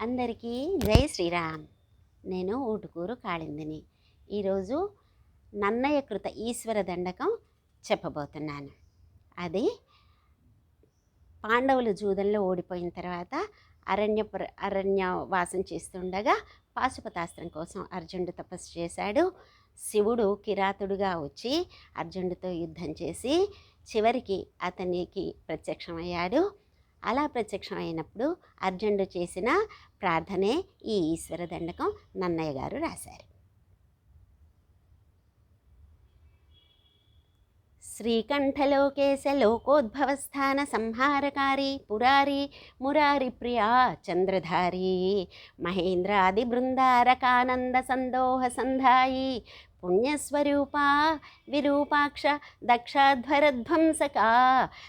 అందరికీ జై శ్రీరామ్. నేను ఊటుకూరు కాళిందిని. ఈరోజు నన్నయ్య కృత ఈశ్వర దండకం చెప్పబోతున్నాను. అది పాండవులు జూదంలో ఓడిపోయిన తర్వాత అరణ్య అరణ్య వాసం చేస్తుండగా పాశుపతాస్త్రం కోసం అర్జునుడు తపస్సు చేశాడు. శివుడు కిరాతుడుగా వచ్చి అర్జునుడితో యుద్ధం చేసి చివరికి అతనికి ప్రత్యక్షమయ్యాడు. అలా ప్రత్యక్షమైనప్పుడు అర్జునుడు చేసిన ప్రార్థనే ఈ ఈశ్వర దండకం నన్నయ్య గారు రాశారు. శ్రీకంఠలోకేశ లోకోద్భవస్థాన సంహారకారి పురారి మురారి ప్రియా చంద్రధారి మహేంద్రాది బృందారకానంద సందోహ సంధాయి పుణ్యస్వరూపా విరూపాక్ష దక్షాధ్వరధ్వంసకా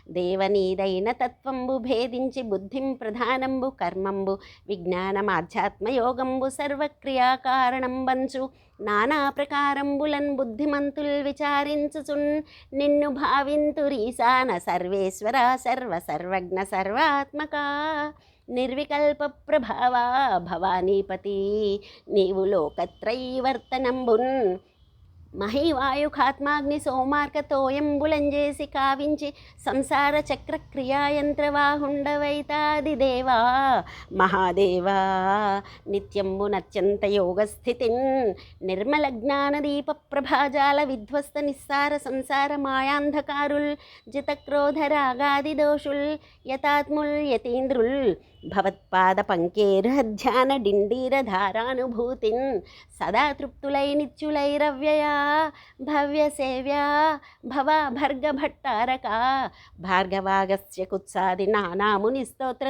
దేవనీదైన తత్వంబు భేదించి బుద్ధిం ప్రధానంబు కర్మంబు విజ్ఞానమాధ్యాత్మయోగంబు సర్వక్రియాకారణం వంచు నానా ప్రకారంబులన్ బుద్ధిమంతుల్ విచారించుచున్ నిన్ను భావింతురీశాన సర్వేశ్వర సర్వ సర్వజ్ఞ సర్వాత్మక నిర్వికల్ప ప్రభావా భవానీపతి నీవు లోకత్రైవర్తనంబున్ మహివాయుఖాత్మాగ్ని సోమార్కతోయంబులంజేసి కావించి సంసార చక్ర క్రియాయంత్రవాహుండవైతాది దేవా మహాదేవా నిత్యంబు నత్యంత యోగస్థితిన్ నిర్మల జ్ఞానదీప ప్రభాజాల విధ్వస్త నిస్సార సంసార మాయాంధకారుల్ జితక్రోధ రాగాది దోషుల్ యతాత్ముల్ యతీంద్రుల్ భవత్పాద పంకేర్హధ్యాన డిండీర ధారానుభూతిన్ సదా తృప్తులై నిత్యులైరవ్యయా భవ్య సేవ్యా భవ భర్గభట్టారక భార్గవాగస్య కుత్సాది నానాముని స్తోత్ర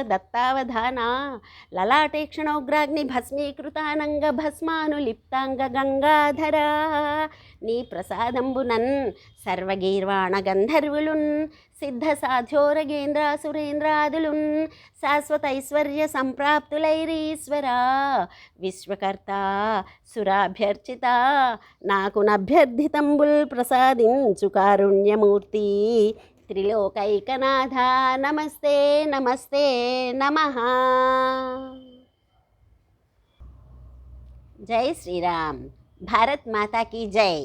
లలాటే క్షణోగ్రాగ్ని భస్మీకృతానంగ భస్మానులిప్తాంగ గంగాధరా నీ ప్రసాదంబునన్ సర్వగీర్వాణ గంధర్వులున్ సిద్ధ సాధ్యోరగేంద్ర సురేంద్రాదులున్ శాశ్వత ఐశ్వర్య సంప్రాప్తులైరీశ్వరా విశ్వకర్త సురాభ్యర్చిత నాకు నా నభ్యర్థితంబుల్ ప్రసాదించు కారుణ్యమూర్తి త్రిలోకైకనాథ నమస్తే నమస్తే నమ జై శ్రీరామ్ భారత్ మాతా కీ జై